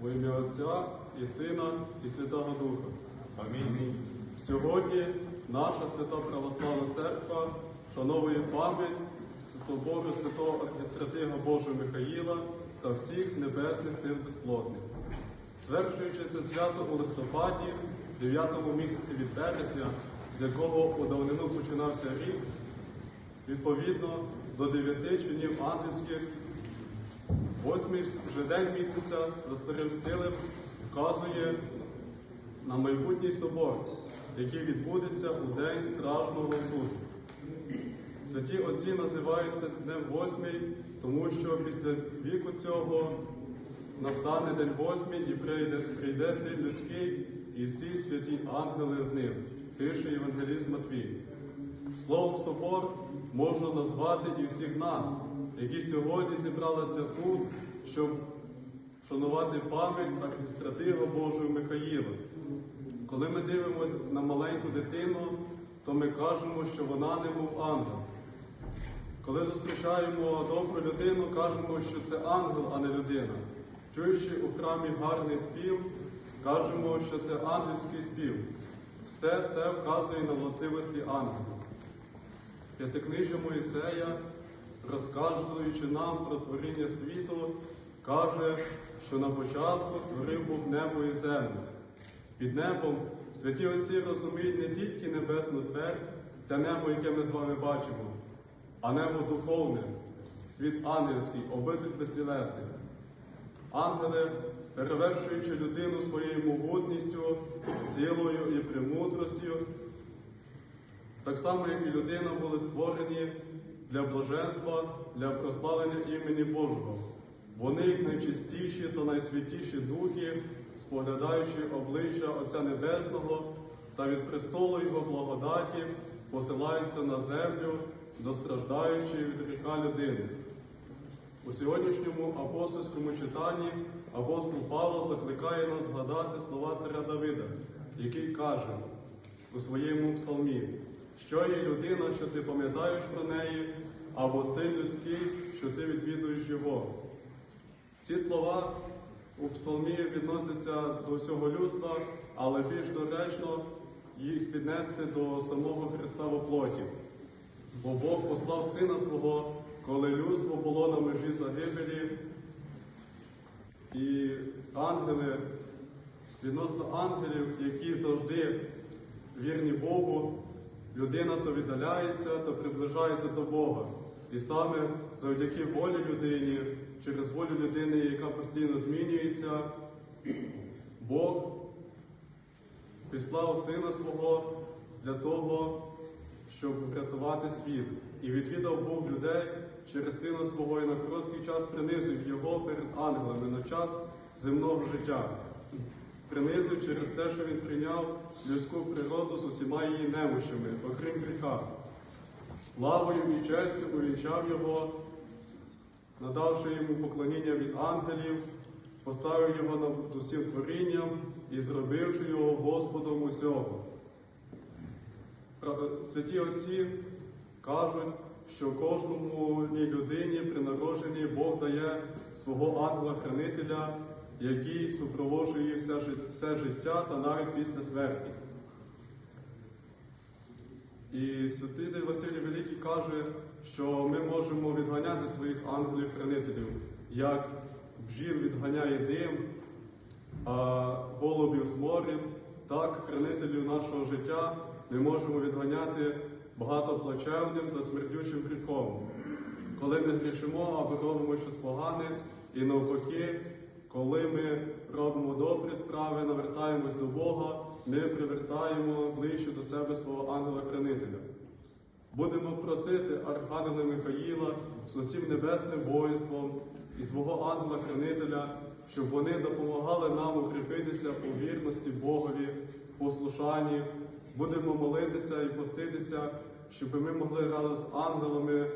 Во ім'я Отця і Сина, і Святого Духа. Амінь. Сьогодні наша свята православна церква вшановує пам'ять собору святого архістратига Божого Михаїла та всіх небесних сил безплотних. Стверджуючи це свято у листопаді, 9 місяці від березня, з якого у давнину починався рік, відповідно до дев'яти чинів ангельських, восьмий вже день місяця за старим стилем вказує на майбутній собор, який відбудеться у день стражного суду. Святі отці називаються днем восьмий, тому що після віку цього настане день восьмий і прийде, прийде син людський і всі святі ангели з ним, пише Євангеліст Матвій. Словом собор можна назвати і всіх нас, які сьогодні зібралися тут, щоб вшанувати пам'ять архістратива Божого Михаїла. Коли ми дивимося на маленьку дитину, то ми кажемо, що вона не мов ангел. Коли зустрічаємо добру людину, кажемо, що це ангел, а не людина. Чуючи у храмі гарний спів, кажемо, що це ангельський спів. Все це вказує на властивості ангела. П'ятикнижжя Моїсея, розказуючи нам про творіння світу, каже, що на початку створив Бог небо і землю. Під небом святі отці розуміють не тільки небесну твердь те небо, яке ми з вами бачимо, а небо духовне, світ ангельський, обитель безтілесних. Ангели, перевершуючи людину своєю могутністю, силою і премудростю, так само, як і людина, були створені для блаженства, для прославлення імені Божого. Вони, як найчистіші та найсвятіші духи, споглядаючи обличчя Отця Небесного та від престолу Його благодаті, посилаються на землю, достраждаючи від гріха людини. У сьогоднішньому апостольському читанні апостол Павло закликає нас згадати слова царя Давида, який каже у своєму псалмі, що є людина, що ти пам'ятаєш про неї, або син людський, що ти відвідуєш його. Ці слова у псалмі відносяться до всього людства, але більш доречно їх піднести до самого Христа в оплоті. Бо Бог послав Сина свого, коли людство було на межі загибелі, і ангели, відносно ангелів, які завжди вірні Богу, людина то віддаляється, то приближається до Бога. І саме завдяки волі людині, через волю людини, яка постійно змінюється, Бог прислав Сина свого для того, щоб врятувати світ. І відвідав Бог людей через Сина свого і на короткий час принизив його перед ангелами на час земного життя. Принизив через те, що він прийняв людську природу з усіма її немощами, окрім гріха. Славою і честю увінчав його, надавши йому поклоніння від ангелів, поставив його над усім творінням і зробивши його Господом усього. Святі отці кажуть, що кожному людині при народженні Бог дає свого ангела-хранителя, який супроводжує все, життя та навіть після смерті. І святитель Василій Великий каже, що ми можемо відганяти своїх ангелів-хранителів, як бжір відганяє дим, а голубів сморід, так хранителів нашого життя ми можемо відганяти багатоплачевним та смердючим гріхом. Коли ми грішимо або робимо щось погане, і навпаки, коли ми робимо добрі справи, навертаємось до Бога, ми привертаємо ближче до себе свого ангела-хранителя. Будемо просити Архангела Михаїла з усім небесним воїнством і свого ангела-хранителя, щоб вони допомагали нам укріпитися у вірності Богові, послушанні. Будемо молитися і поститися, щоб ми могли разом з ангелами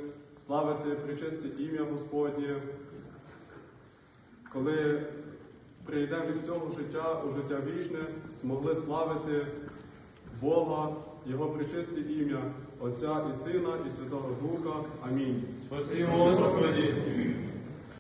славити причисте ім'я Господнє. Коли прийдемо із цього життя у життя вічне, змогли славити Бога, Його причисте ім'я, Отця і Сина, і Святого Духа. Амінь. Спасибо, Господи.